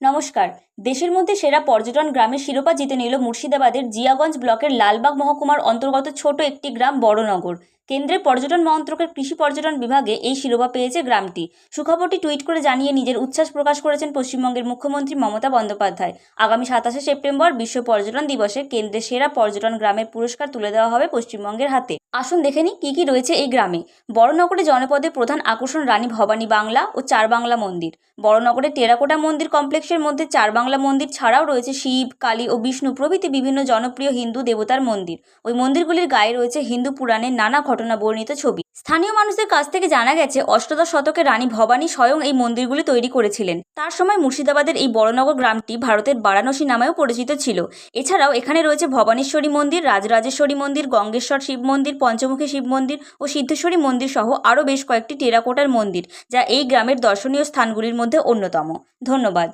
নমস্কার। দেশের মধ্যে সেরা পর্যটন গ্রামের শিরোপা জিতে নিল মুর্শিদাবাদের জিয়াগঞ্জ ব্লকের লালবাগ মহকুমার অন্তর্গত ছোট একটি গ্রাম বড়নগর। কেন্দ্রের পর্যটন মন্ত্রকের কৃষি পর্যটন বিভাগে এই শিরোপা পেয়েছে গ্রামটি। সুখবরটি টুইট করে জানিয়ে নিজের উচ্ছ্বাস প্রকাশ করেছেন পশ্চিমবঙ্গের মুখ্যমন্ত্রী মমতা বন্দ্যোপাধ্যায়। আগামী সাতাশে সেপ্টেম্বর বিশ্ব পর্যটন দিবসে কেন্দ্রের সেরা পর্যটন গ্রামের পুরস্কার তুলে দেওয়া হবে পশ্চিমবঙ্গের হাতে। আসুন দেখে নিই কী কী রয়েছে এই গ্রামে। বড়নগরে জনপদের প্রধান আকর্ষণ রানী ভবানী বাংলা ও চার বাংলা মন্দির। বড়নগরের টেরাকোটা মন্দির কমপ্লেক্সের মধ্যে চার বাংলা মন্দির ছাড়াও রয়েছে শিব, কালী ও বিষ্ণু প্রভৃতি বিভিন্ন জনপ্রিয় হিন্দু দেবতার মন্দির। ওই মন্দিরগুলির গায়ে রয়েছে হিন্দু পুরাণের নানা ঘটনা বর্ণিত ছবি। স্থানীয় মানুষদের কাছ থেকে জানা গেছে, অষ্টাদশ শতকে রানী ভবানী স্বয়ং এই মন্দিরগুলি তৈরি করেছিলেন। তার সময় মুর্শিদাবাদের এই বড়নগর গ্রামটি ভারতের বারাণসী নামেও পরিচিত ছিল। এছাড়াও এখানে রয়েছে ভবানীশ্বরী মন্দির, রাজরাজেশ্বরী মন্দির, গঙ্গেশ্বর শিব মন্দির, পঞ্চমুখী শিব মন্দির ও সিদ্ধেশ্বরী মন্দির সহ আরও বেশ কয়েকটি টেরাকোটার মন্দির, যা এই গ্রামের দর্শনীয় স্থানগুলির মধ্যে অন্যতম। ধন্যবাদ।